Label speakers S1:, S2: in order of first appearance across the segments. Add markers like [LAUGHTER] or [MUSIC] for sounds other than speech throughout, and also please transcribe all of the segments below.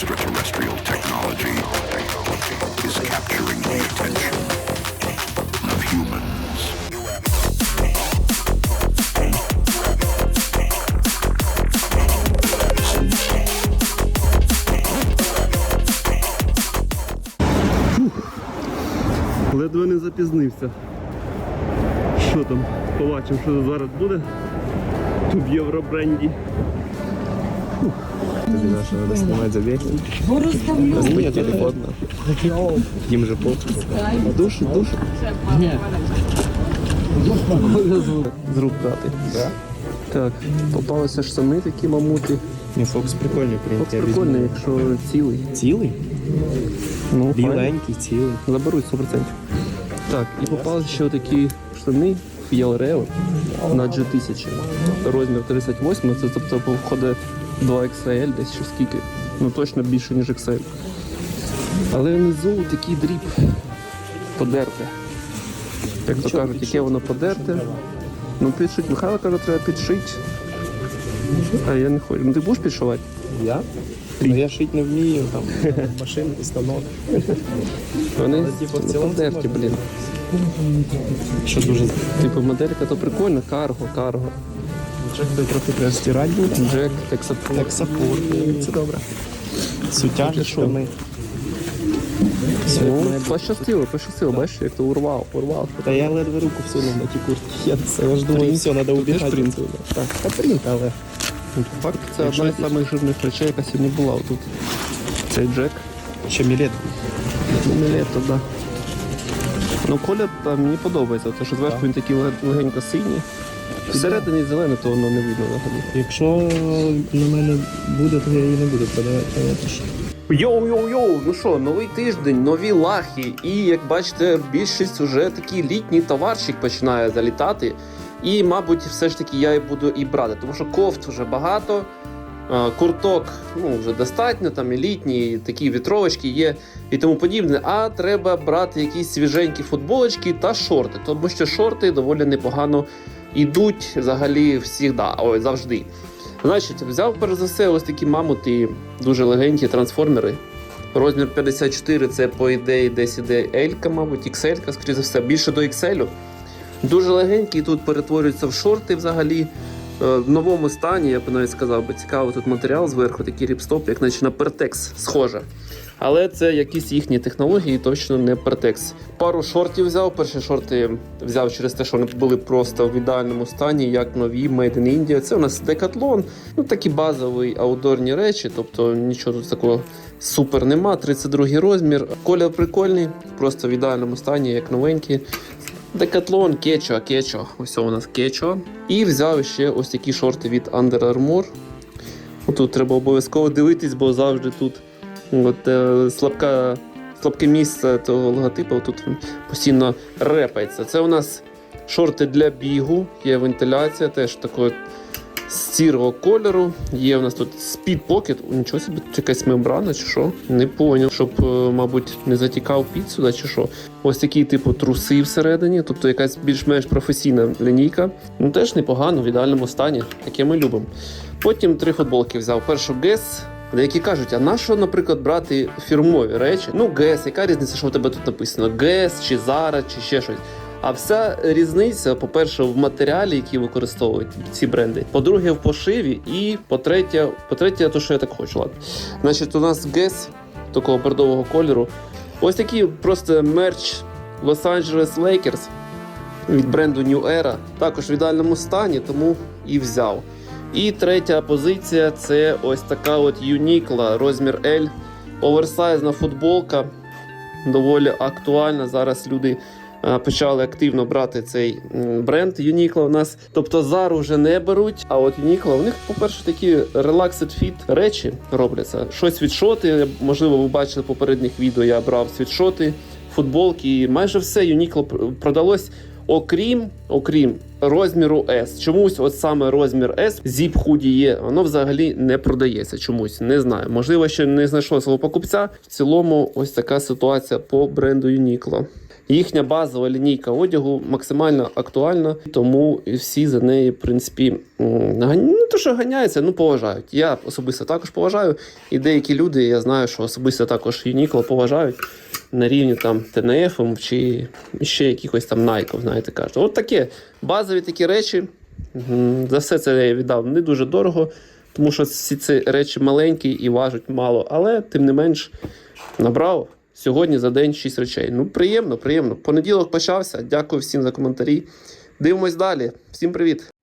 S1: extraterrestrial technology is capturing the attention of humans.
S2: Ледве не запізнився. Що там? Побачимо, що зараз буде. В Євробренді.
S3: Тобі наша надо снимать забеги. Возьми телефон. Им же пофиг. Душу, душу. З рук дати.
S2: Да?
S3: Так, попалися штани такі мамути.
S4: Не, фокус прикольний, в
S3: От
S4: принципі.
S3: прикольно, якщо цілий.
S4: Цілий?
S3: Ну, файно.
S4: Біленький, цілий.
S3: Заберуть 100%. Так, і попалися ще такі штани Фіал на G1000. Розмір 38, це тобто входить 2XL десь чи скільки. Ну точно більше, ніж XL. Але внизу такий дріб подерте. Як то кажуть, яке воно подерте. Ну підшить. Михайло каже, треба підшити. А я не хочу. Ну ти будеш підшивати?
S4: Я? Ну я шить не вмію, там [LAUGHS] машинки, станок.
S3: Вони
S4: типу, в цілому
S3: подерті, блін.
S4: Що дуже
S3: Типу моделька то прикольна, карго, карго.
S4: Джек той трохи треба стирати буде.
S3: Джек, тексапор.
S4: Так. Це добре. Сутяжі
S3: що?
S4: штани.
S3: Ну, пощастило, пощастило, бачиш, як то урвав, урвав.
S4: Та я ледве руку всунув на ті куртки. Я, це, ж думаю, все, треба убігати.
S3: принт?
S4: Так, та принт, але
S3: Факт, це одна з самих жирних речей, яка сьогодні була тут. Цей Джек.
S4: ще мілет.
S3: Не лето, да. Ну, колір та, мені подобається, тому що зверху він такий легенько синій. Всередині зелене, то воно не видно взагалі.
S4: Якщо на мене буде, то я її не буду продавати.
S3: Йоу-йоу-йоу, ну що, новий тиждень, нові лахи. І як бачите, більшість вже такий літній товарчик починає залітати. І, мабуть, все ж таки я і буду і брати, тому що кофт вже багато. Курток ну, вже достатньо, там і літні, і такі вітровочки є і тому подібне. А треба брати якісь свіженькі футболочки та шорти, тому що шорти доволі непогано йдуть взагалі всігда, ой, завжди. Значить, взяв перш за все ось такі мамути, дуже легенькі трансформери. Розмір 54 це по ідеї десь іде L, мабуть, XL, скоріше за все, більше до XL. Дуже легенькі, тут перетворюються в шорти взагалі. Е, В новому стані, я б навіть сказав, би цікавий тут матеріал зверху, такий ріпстоп, як наче на Pertex, схоже. Але це якісь їхні технології, точно не Pertex. Пару шортів взяв. Перші шорти взяв через те, що вони були просто в ідеальному стані, як нові Made in India. Це у нас Decathlon, ну такі базові аудорні речі, тобто нічого тут такого супер нема. 32 розмір. Колір прикольний, просто в ідеальному стані, як новенькі. Декатлон, Кечо, Кечо. Ось у нас Кечо. І взяв ще ось такі шорти від Under Armour. Тут треба обов'язково дивитись, бо завжди тут от, е, слабка, слабке місце того логотипу тут постійно репається. Це у нас шорти для бігу, є вентиляція, теж такого сірого кольору. Є у нас тут. О, Нічого собі, якась мембрана чи що? Не поняв. Щоб, е, мабуть, не затікав під сюди чи що. Ось такі, типу, труси всередині, тобто якась більш-менш професійна лінійка. Ну теж непогано, в ідеальному стані, таке ми любимо. Потім три футболки взяв. Першу Guess. Деякі кажуть, а на що, наприклад, брати фірмові речі? Ну, Guess, яка різниця, що в тебе тут написано? Guess, чи Zara, чи ще щось. А вся різниця, по-перше, в матеріалі, які використовують ці бренди. По-друге, в пошиві, і по-третє, по-третє, то що я так хочу. Ладно. Значить, у нас Guess такого бордового кольору. Ось такий просто мерч Los Angeles Lakers від бренду New Era. Також в ідеальному стані, тому і взяв. І третя позиція це ось така от Uniqlo, розмір L. Оверсайзна футболка. Доволі актуальна. Зараз люди е, почали активно брати цей бренд Uniqlo у нас. Тобто Zara вже не беруть. А от Uniqlo, у них, по-перше, такі relaxed fit речі робляться. Щось світшоти. Можливо, ви бачили попередніх відео. Я брав світшоти, футболки. Майже все пр- продалось. Окрім, окрім розміру S. Чомусь, от саме розмір S, зіп худі є, воно взагалі не продається. Чомусь не знаю. Можливо, ще не знайшло свого покупця. В цілому, ось така ситуація по бренду Uniqlo.
S1: Їхня базова лінійка одягу максимально актуальна, тому всі за неї, в принципі, не то, що ганяються, ну поважають. Я особисто також поважаю. І деякі люди, я знаю, що особисто також Uniqlo поважають на рівні там ТНФ чи ще якихось там Nike, знаєте, кажуть. От таке базові такі речі. За все це я віддав не дуже дорого, тому що всі ці речі маленькі і важать мало, але тим не менш набрав сьогодні за день 6 речей. Ну, приємно, приємно. Понеділок почався. Дякую всім за коментарі. Дивимось далі. Всім привіт!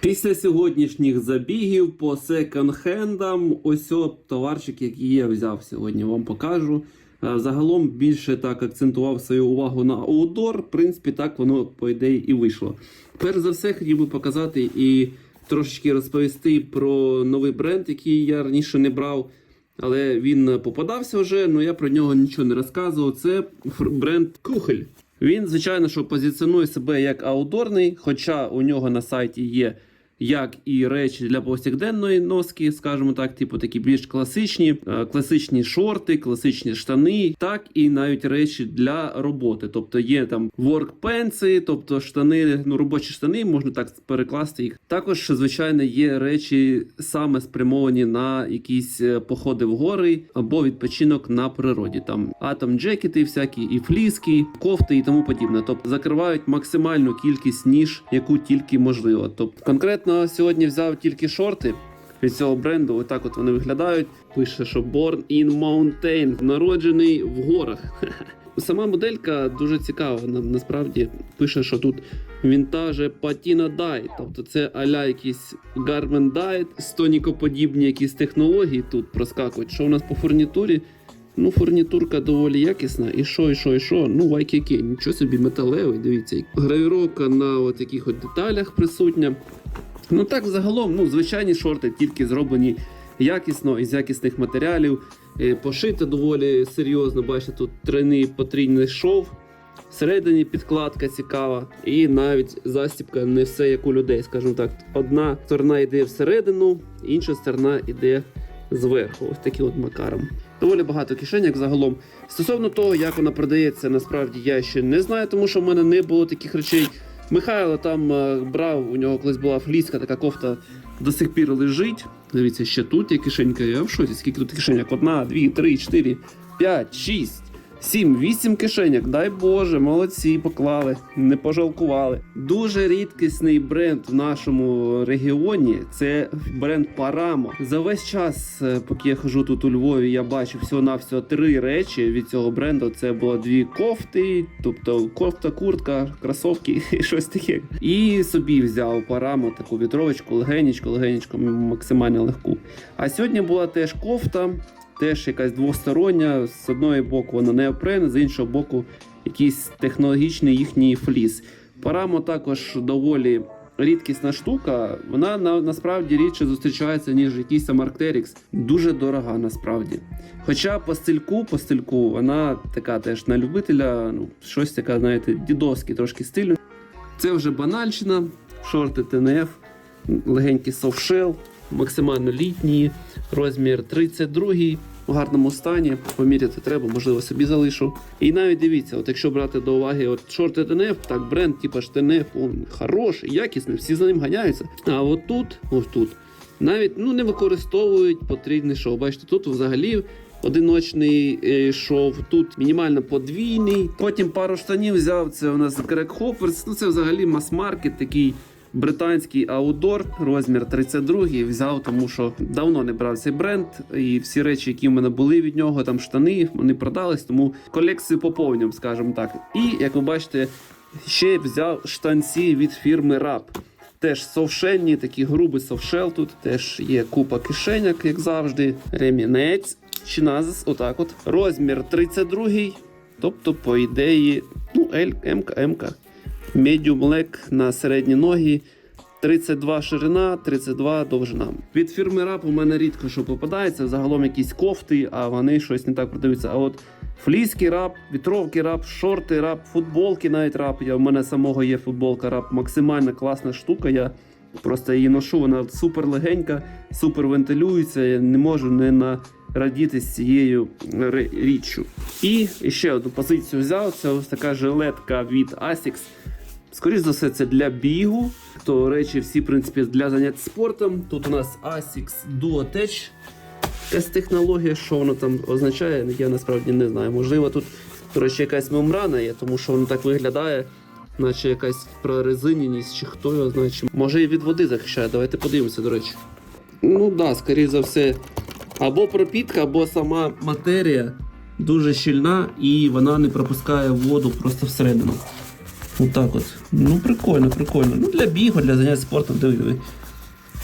S3: Після сьогоднішніх забігів по секонд-хендам, ось о товарчик, який я взяв сьогодні, вам покажу. Е, Загалом більше так акцентував свою увагу на аудор. В принципі, так воно по ідеї і вийшло. Перш за все, хотів би показати і трошечки розповісти про новий бренд, який я раніше не брав. Але він попадався вже, але я про нього нічого не розказував. Це бренд Кухель. Він, звичайно, що позиціонує себе як аудорний, хоча у нього на сайті є як і речі для повсякденної носки, скажімо так, типу такі більш класичні, е, класичні шорти, класичні штани, так і навіть речі для роботи. Тобто є там воркпенси, тобто штани, ну робочі штани, можна так перекласти їх. Також, звичайно, є речі саме спрямовані на якісь е, походи в гори або відпочинок на природі. Там атом джекети, всякі і фліски, кофти і тому подібне. Тобто закривають максимальну кількість ніж, яку тільки можливо. Тобто конкретно сьогодні взяв тільки шорти. Від цього бренду, отак от вони виглядають. Пише, що Born in Mountain, народжений в горах. [LAUGHS] Сама моделька дуже цікава. на- Насправді пише, що тут вінтаже Patina Dye, тобто це аля якісь Garmin Dye, стонікоподібні якісь технології тут проскакують. Що у нас по фурнітурі? Ну, фурнітурка доволі якісна. І що, і що, і що? Ну, YKK, нічого собі металевий, дивіться. Гравіровка на от таких от деталях присутня. Ну так, загалом, ну, звичайні шорти, тільки зроблені якісно із якісних матеріалів. Е, доволі серйозно. Бачите, тут тройний потрійний шов. Всередині підкладка цікава, і навіть застібка не все як у людей, скажімо так. Одна сторона йде всередину, інша сторона йде зверху. Ось таким от макаром. Доволі багато кишеньок загалом. Стосовно того, як вона продається, насправді я ще не знаю, тому що в мене не було таких речей. Михайло там е, брав, у нього колись була фліска, така кофта до сих пір лежить. Дивіться, ще тут є кишенька. Я в шоці, скільки тут кишеньок? Одна, дві, три, чотири, п'ять, шість. Сім, вісім кишеньок, дай Боже, молодці, поклали, не пожалкували. Дуже рідкісний бренд в нашому регіоні. Це бренд Парамо. За весь час, е, поки я хожу тут у Львові, я бачив всього навсього три речі від цього бренду. Це було дві кофти, тобто кофта, куртка, кросовки [LAUGHS] і щось таке. І собі взяв Парамо таку вітровочку, легенечко, легенечко, максимально легку. А сьогодні була теж кофта теж якась двостороння. З одного боку вона неопрен, з іншого боку, якийсь технологічний їхній фліс. Парамо також доволі рідкісна штука. Вона на, насправді рідше зустрічається, ніж якийсь там. Дуже дорога насправді. Хоча по стильку, по стильку, вона така теж на любителя, ну, щось така, знаєте, дідовський трошки стилю. Це вже банальщина, шорти ТНФ, легенький софтшел, максимально літній, розмір 32 в гарному стані. Поміряти треба, можливо, собі залишу. І навіть дивіться, от якщо брати до уваги от шорти ТНФ, так бренд, типу ж ТНФ, он хороший, якісний, всі за ним ганяються. А от тут, ось тут. навіть ну, не використовують потрібний шов. Бачите, тут взагалі одиночний е, шов, тут мінімально подвійний. Потім пару штанів взяв. Це у нас Greg Hoppers. Ну це взагалі мас-маркет, такий британський аудор, розмір 32 взяв, тому що давно не брав цей бренд. І всі речі, які в мене були від нього, там штани, вони продались, тому колекцію поповнюємо, скажімо так. І як ви бачите, ще взяв штанці від фірми Rap. Теж совшельні, такі грубий совшел. Тут теж є купа кишеняк, як завжди. Ремінець, чиназис, отак от. Розмір 32 тобто, по ідеї, ну, L, МК, МК. Medium leg на середні ноги. 32 ширина, 32 довжина. Від фірми Rap у мене рідко що попадається. Загалом якісь кофти, а вони щось не так продаються. А от фліський рап, вітровки рап, шорти рап, футболки навіть рап. Я, у мене самого є футболка рап. Максимально класна штука. Я просто її ношу. Вона супер легенька, супер вентилюється. Я не можу не нарадіти з цією річчю. І ще одну позицію взяв. Це ось така жилетка від Asics. Скоріше за все, це для бігу. То речі всі, в принципі, для занять спортом. Тут у нас Asics Duo Tech. Якась технологія, що воно там означає, я насправді не знаю. Можливо, тут коротше, якась мембрана є, тому що воно так виглядає, наче якась прорезиненість, чи хто його знає. Чи... Може і від води захищає. Давайте подивимося, до речі. Ну так, да, скоріше за все, або пропітка, або сама матерія дуже щільна і вона не пропускає воду просто всередину. Отак от. Ну, прикольно, прикольно. Ну, для бігу, для занять спортом, диви.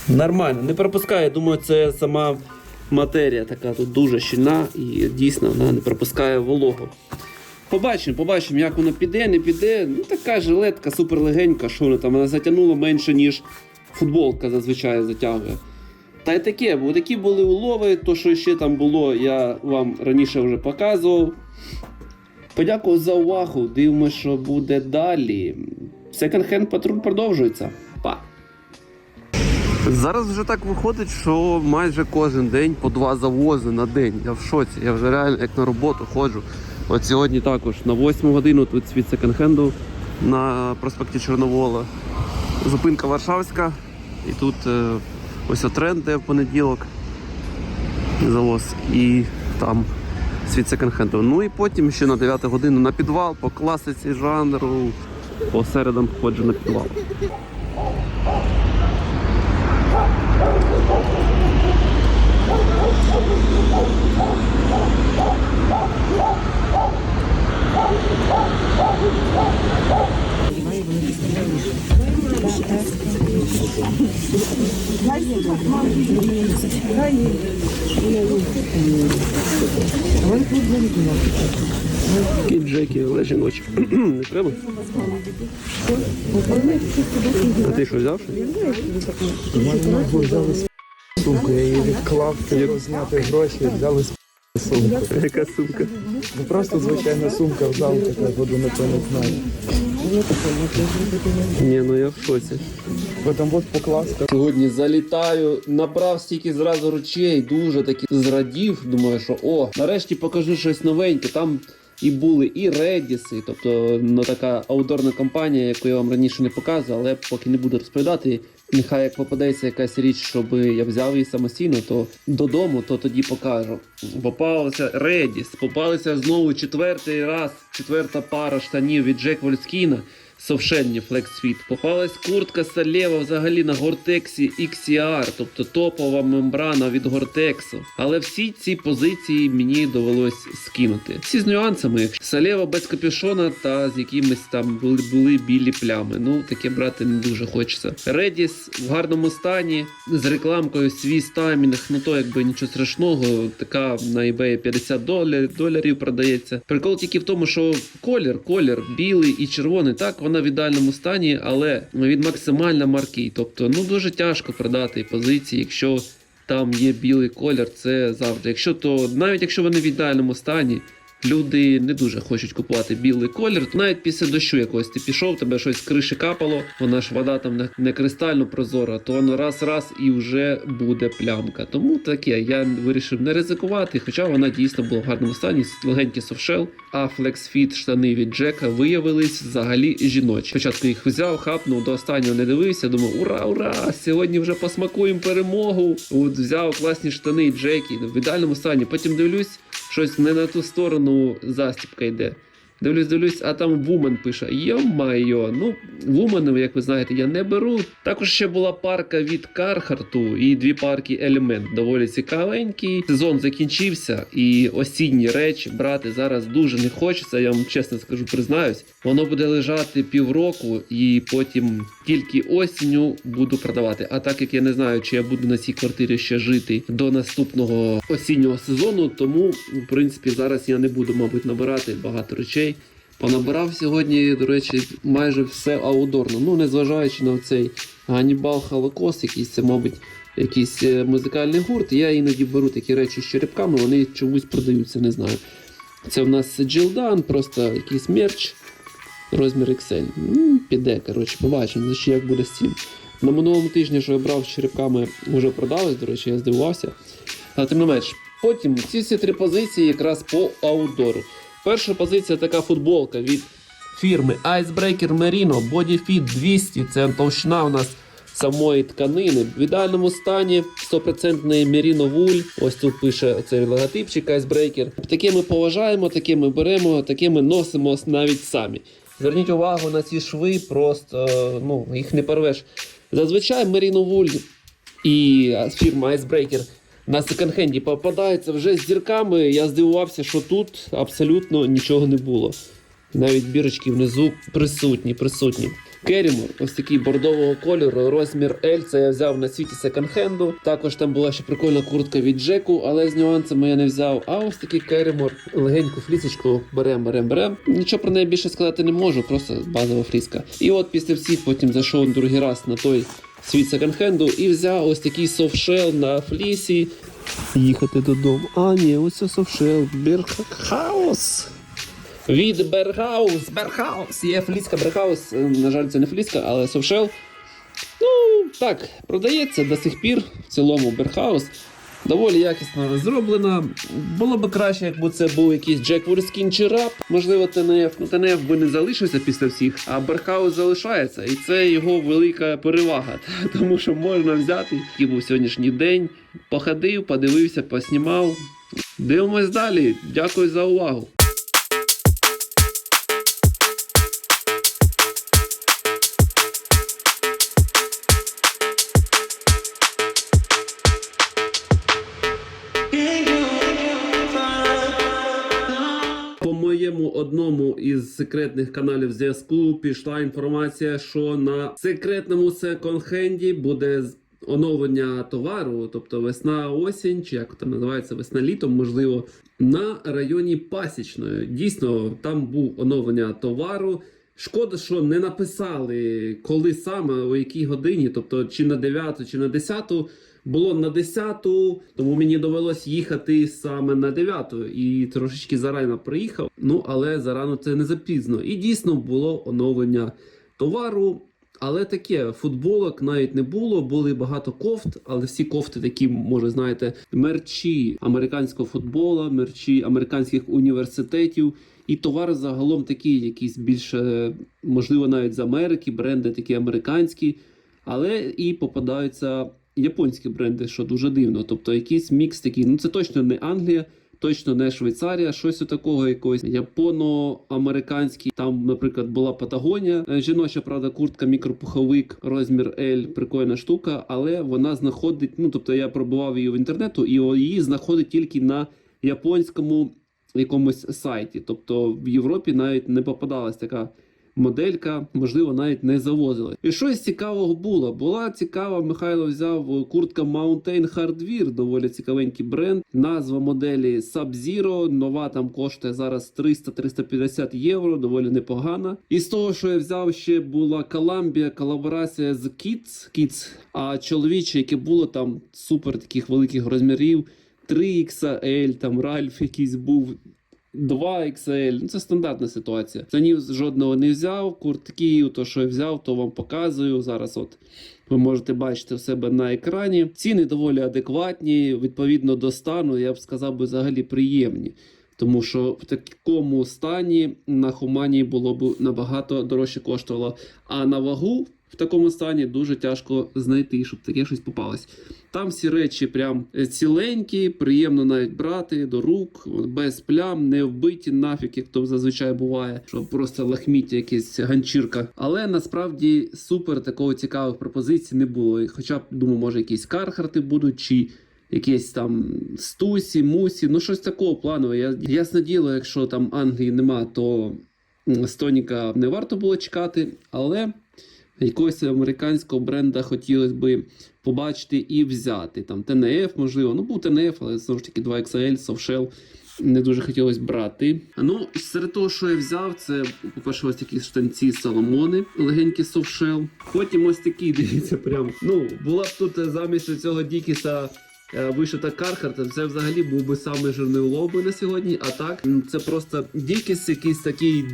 S3: Нормально, не пропускає. Думаю, це сама матерія така тут дуже щільна і дійсно вона не пропускає вологу. Побачимо, побачимо, як воно піде, не піде. Ну, така жилетка супер легенька, що вона там вона затягнула менше, ніж футболка зазвичай затягує. Та й таке, бо такі були улови, то що ще там було, я вам раніше вже показував. Подякую за увагу. Дивимося, що буде далі. Hand Patrol продовжується. Па! Зараз вже так виходить, що майже кожен день по два завози на день. Я в шоці. Я вже реально як на роботу ходжу. От сьогодні також на 8 годину тут світ секонд-хенду на проспекті Чорновола. Зупинка Варшавська. І тут е, ось тренд, в понеділок завоз. І там світ секонд-хенду. Ну і потім ще на 9 годину на підвал по класиці жанру. По середам ходжу на підвал. Такі джеки, але жіночі. [CLEARS THROAT] Не треба? А ти що взяв?
S5: сумку, я її відклав, хотів зняти гроші, взяли сумку.
S3: Яка сумка?
S5: Ну просто звичайна сумка в зал, така водонепроникна.
S3: Ні, ну я в шоці.
S5: Потім от покласти.
S3: Сьогодні залітаю, набрав стільки зразу речей, дуже таки зрадів. Думаю, що о, нарешті покажу щось новеньке. Там і були і редіси, тобто ну, така аудорна компанія, яку я вам раніше не показував, але поки не буду розповідати. Нехай як попадеться якась річ, щоб я взяв її самостійно, то додому, то тоді покажу. Попалося Редіс, попалися знову четвертий раз, четверта пара штанів від Джек Вольскіна. Совшенні Fit. Попалась куртка Салєва взагалі на Гортексі XCR, тобто топова мембрана від Гортексу. Але всі ці позиції мені довелось скинути. Всі з нюансами. Салєва без капюшона та з якимись там були, були білі плями. Ну таке брати не дуже хочеться. Редіс в гарному стані з рекламкою свій стаймінг, ну то якби нічого страшного. Така на eBay 50 доларів, доларів продається. Прикол тільки в тому, що колір, колір білий і червоний. Так, вона в ідеальному стані, але він максимально маркий. Тобто, ну дуже тяжко продати позиції, якщо там є білий колір, це завжди. Якщо то навіть якщо вони в ідеальному стані, люди не дуже хочуть купувати білий колір. Навіть після дощу якогось ти пішов, тебе щось з криші капало, вона ж вода там не, кристально прозора, то воно раз-раз і вже буде плямка. Тому таке, я вирішив не ризикувати, хоча вона дійсно була в гарному стані, легенький софшел, а флексфіт штани від Джека виявились взагалі жіночі. Спочатку їх взяв, хапнув, до останнього не дивився, думав, ура, ура! Сьогодні вже посмакуємо перемогу. От взяв класні штани Джекі в ідеальному стані. Потім дивлюсь, щось не на ту сторону застібка йде. Дивлюсь, дивлюсь, а там Вумен пише: Йо-майо, ну Вумен, як ви знаєте, я не беру. Також ще була парка від Кархарту і дві парки Елемент. Доволі цікавенькі. Сезон закінчився, і осінні речі брати зараз дуже не хочеться. Я вам чесно скажу, признаюсь. Воно буде лежати півроку, і потім тільки осінню буду продавати. А так як я не знаю, чи я буду на цій квартирі ще жити до наступного осіннього сезону, тому в принципі зараз я не буду, мабуть, набирати багато речей. Понабирав сьогодні, до речі, майже все аудорно. Ну, незважаючи на цей Ганнібал Холокост, якийсь це, мабуть, якийсь е, музикальний гурт. Я іноді беру такі речі з черепками, вони чомусь продаються, не знаю. Це в нас Джилдан, просто якийсь мерч, розмір. Ну, піде, коротше, побачимо, значить, як буде з цим. На минулому тижні, що я брав з черепками, вже продались, до речі, я здивувався. Але тим не менш, потім ці всі три позиції якраз по аутдору. Перша позиція така футболка від фірми Icebreaker Merino Body Fit 200. Це товщина у нас самої тканини. В ідеальному стані 100% Merino вуль. Ось тут пише цей логотипчик Icebreaker. Таке ми поважаємо, таке ми беремо, таке ми носимо навіть самі. Зверніть увагу на ці шви, просто ну, їх не порвеш. Зазвичай Merino вуль і фірма Icebreaker на секонд-хенді попадаються вже з дірками. Я здивувався, що тут абсолютно нічого не було. Навіть бірочки внизу присутні, присутні. Керімор, ось такий бордового кольору, розмір L, це я взяв на світі секонд-хенду. Також там була ще прикольна куртка від Джеку, але з нюансами я не взяв. А ось такий керімор, легеньку флісочку берем, берем, берем. Нічого про неї більше сказати не можу, просто базова фліска. І от після всіх потім зайшов другий раз на той світ секонд-хенду і взяв ось такий софтшел на флісі.
S6: Їхати додому. А, ні, ось це софшел. Бірхаус.
S3: Від Берхаус. Берхаус. є фліска Бергhaus, е, на жаль, це не фліска, але софшел. Ну, так, продається до сих пір в цілому Бергhaus. Доволі якісно зроблена. Було би краще, якби це був якийсь Джек Ворскін чи раб. Можливо, ТНФ. Ну, ТНФ би не залишився після всіх, а Бергхаус залишається. І це його велика перевага. [LAUGHS] Тому що можна взяти, який був сьогоднішній день, походив, подивився, поснімав. Дивимось далі. Дякую за увагу.
S7: Одному із секретних каналів зв'язку пішла інформація, що на секретному секонд-хенді буде оновлення товару, тобто весна-осінь, чи як там називається весна-літом, можливо, на районі Пасічної. Дійсно, там був оновлення товару. Шкода, що не написали, коли саме, о якій годині, тобто чи на 9, чи на 10. Було на 10, тому мені довелось їхати саме на 9 і трошечки зарано приїхав. Ну але зарано це не запізно. І дійсно було оновлення товару. Але таке футболок навіть не було. Були багато кофт, але всі кофти такі, може, знаєте, мерчі американського футбола, мерчі американських університетів. І товар загалом такий, якийсь більше, можливо, навіть з Америки, бренди такі американські, але і попадаються японські бренди, що дуже дивно. Тобто якийсь мікс такий. Ну це точно не Англія, точно не Швейцарія, щось у такого якогось японо-американський. Там, наприклад, була Патагонія, е, жіноча, правда, куртка, мікропуховик, розмір L, прикольна штука, але вона знаходить. Ну тобто я пробував її в інтернету, і її знаходить тільки на японському якомусь сайті. Тобто в Європі навіть не попадалась така моделька, можливо, навіть не завозили. І щось цікавого було. Була цікава, Михайло взяв куртка Mountain Hardwear, доволі цікавенький бренд. Назва моделі Sub-Zero, нова там коштує зараз 300-350 євро, доволі непогана. І з того, що я взяв, ще була Columbia, колаборація з Kids, Kids, а чоловіче, яке було там супер таких великих розмірів. 3XL, там Ральф якийсь був.
S3: 2XL. Ну, це стандартна ситуація. Штанів жодного не взяв. Куртків, то що я взяв, то вам показую. Зараз от ви можете бачити в себе на екрані. Ціни доволі адекватні, відповідно до стану, я б сказав би взагалі приємні. Тому що в такому стані на Хумані було б набагато дорожче коштувало. А на вагу в такому стані дуже тяжко знайти, щоб таке щось попалось. Там всі речі прям ціленькі, приємно навіть брати до рук, без плям, не вбиті нафіг, як то зазвичай буває, що просто лахміття, якась ганчірка. Але насправді супер такого цікавих пропозицій не було. Хоча б думаю, може якісь кархарти будуть чи. Якісь там стусі, мусі, ну щось такого плану. Я, ясне діло, якщо там Англії нема, то Стоніка не варто було чекати, але якогось американського бренда хотілося би побачити і взяти. Там ТНФ, можливо, ну був ТНФ, але знову ж таки 2XL, Softshell не дуже хотілося брати. Ну, серед того, що я взяв, це, по-перше, ось такі штанці Соломони, легенькі Softshell. Потім ось такі, [LAUGHS] дивіться, прям. Ну, була б тут замість цього Дікіса вишита Кархарта, це взагалі був би самий жирний лоби би на сьогодні. А так, це просто Дікіс, якийсь такий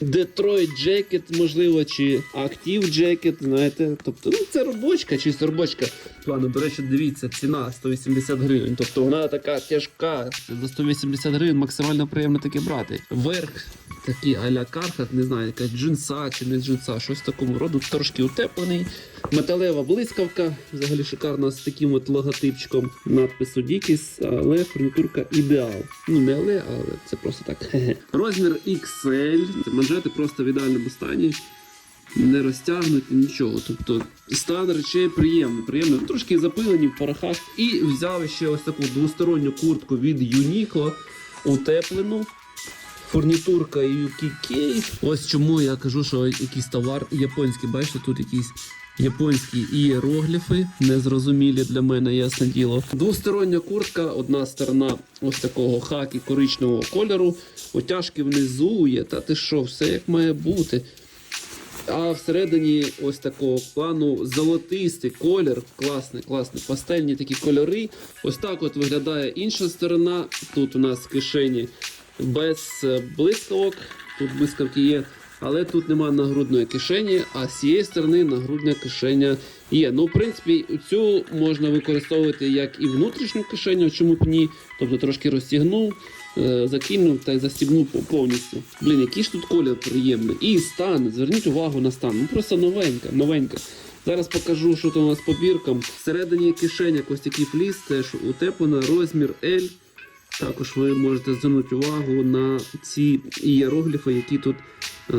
S3: Детройт Джекет, можливо, чи Актив Джекет, знаєте. Тобто, ну це робочка, чисто робочка. Ладно, до речі, дивіться, ціна 180 гривень. Тобто вона така тяжка. За 180 гривень максимально приємно таке брати. Верх такий а-ля Кархат, не знаю, якась джинса чи не джинса, щось такому роду, трошки утеплений. Металева блискавка, взагалі шикарна з таким от логотипчиком надпису Дікіс, але фурнітурка ідеал. Ну не але, але це просто так. [LAUGHS] Розмір XL, манжети просто в ідеальному стані. Не розтягнуті, нічого. Тобто стан речей приємний, приємний. Трошки запилені в порохах. І взяв ще ось таку двосторонню куртку від Uniqlo, утеплену. Фурнітурка UKK. Ось чому я кажу, що якийсь товар японський. Бачите, тут якісь японські ієрогліфи, незрозумілі для мене, ясне діло. Двостороння куртка, одна сторона ось такого хакі коричневого кольору, отяжки внизу є, та ти що, все як має бути. А всередині ось такого плану золотистий колір, класний, класний, пастельні такі кольори. Ось так от виглядає інша сторона. Тут у нас кишені без е, блискавок, тут блискавки є, але тут немає нагрудної кишені, а з цієї сторони нагрудна кишеня є. Ну, в принципі, цю можна використовувати як і внутрішню кишеню, чому б ні. Тобто трошки розтягнув, закинув та застібнув повністю. Блін, який ж тут колір приємний. І стан, зверніть увагу на стан. Ну просто новенька, новенька. Зараз покажу, що тут у нас по біркам. Всередині кишеня ось такий фліс, теж утеплена, розмір L. Також ви можете звернути увагу на ці ієрогліфи, які тут е,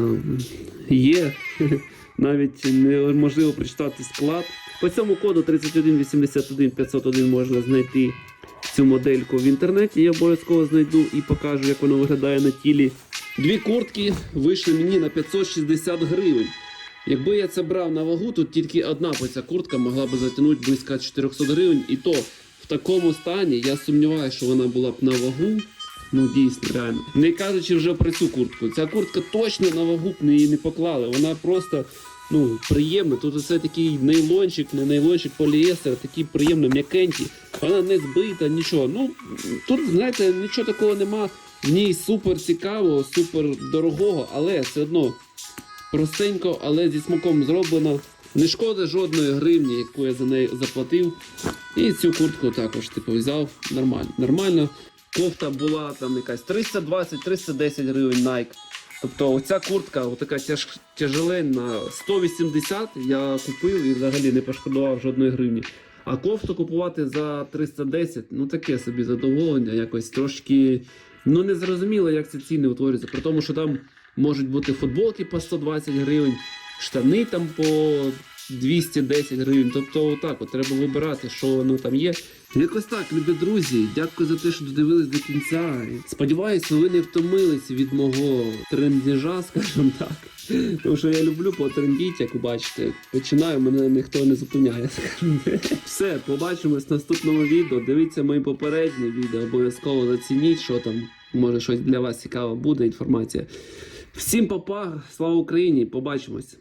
S3: є. [LAUGHS] Навіть неможливо прочитати склад. По цьому коду 3181 501 можна знайти цю модельку в інтернеті. Я обов'язково знайду і покажу, як воно виглядає на тілі. Дві куртки вийшли мені на 560 гривень. Якби я це брав на вагу, тут тільки одна ця куртка могла б затягнути близько 400 гривень. І то в такому стані я сумніваюся, що вона була б на вагу. Ну дійсно, реально. Не кажучи вже про цю куртку. Ця куртка точно на вагу б не, не поклали. Вона просто ну, приємна. Тут оце такий нейлончик, не нейлончик, поліестер, такий приємно м'якенький. Вона не збита, нічого. Ну тут, знаєте, нічого такого нема. В ній супер цікавого, супер дорогого, але все одно простенько, але зі смаком зроблено. Не шкода жодної гривні, яку я за неї заплатив. І цю куртку також типу взяв. Нормально. Нормально. Кофта була там якась 320-310 гривень Nike. Тобто оця куртка, отака тяж, тяжеленна, 180 я купив і взагалі не пошкодував жодної гривні. А кофту купувати за 310, ну таке собі задоволення, якось трошки ну не зрозуміло, як ці ціни утворюються. При тому, що там можуть бути футболки по 120 гривень, штани там по 210 гривень. Тобто, отак от треба вибирати, що воно там є. Якось так, любі друзі. Дякую за те, що додивились до кінця. Сподіваюся, ви не втомились від мого трендіжа, скажімо так. Тому що я люблю потрендіть, як ви бачите. Починаю, мене ніхто не зупиняє. Все, побачимось в наступному відео. Дивіться мої попередні відео, обов'язково зацініть, що там. Може, щось для вас цікаве буде, інформація. Всім папа, слава Україні! Побачимось!